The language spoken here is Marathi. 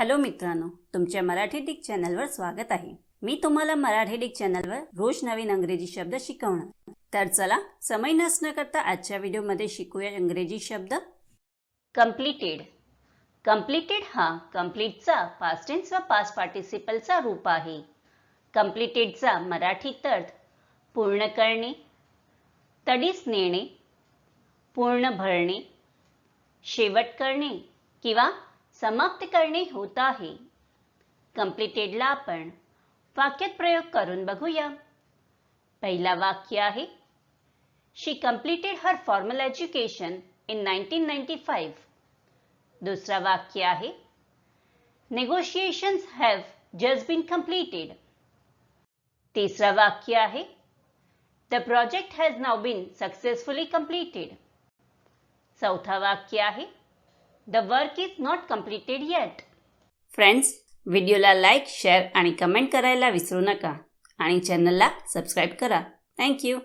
हॅलो मित्रांनो तुमच्या मराठी डिक चॅनलवर स्वागत आहे. मी तुम्हाला मराठी डिक चॅनलवर रोज नवीन अंग्रेजी शब्द शिकवणार. तर चला समय नसणं करता आजच्या व्हिडिओमध्ये शिकूया इंग्रजी शब्द. कम्प्लिटेड कम्प्लिटेड हा कम्प्लीटचा पास्टेन्स व पास्ट पार्टिसिपलचा रूप आहे. कम्प्लिटेडचा मराठी अर्थ पूर्ण करणे तडीस नेणे पूर्ण भरणे शेवट करणे किंवा समाप्त करणे होत आहे. कम्प्लिटेडला आपण वाक्यात प्रयोग करून बघूया. पहिला वाक्य आहे she completed her formal education in nineteen ninety five दुसरा वाक्य आहे negotiations have just been completed तिसरा वाक्य आहे the project has now been successfully completed चौथा वाक्य आहे the work is not completed yet friends व्हिडिओला लाईक शेअर आणि कमेंट करायला विसरू नका. आणि चॅनलला सबस्क्राईब करा. थँक्यू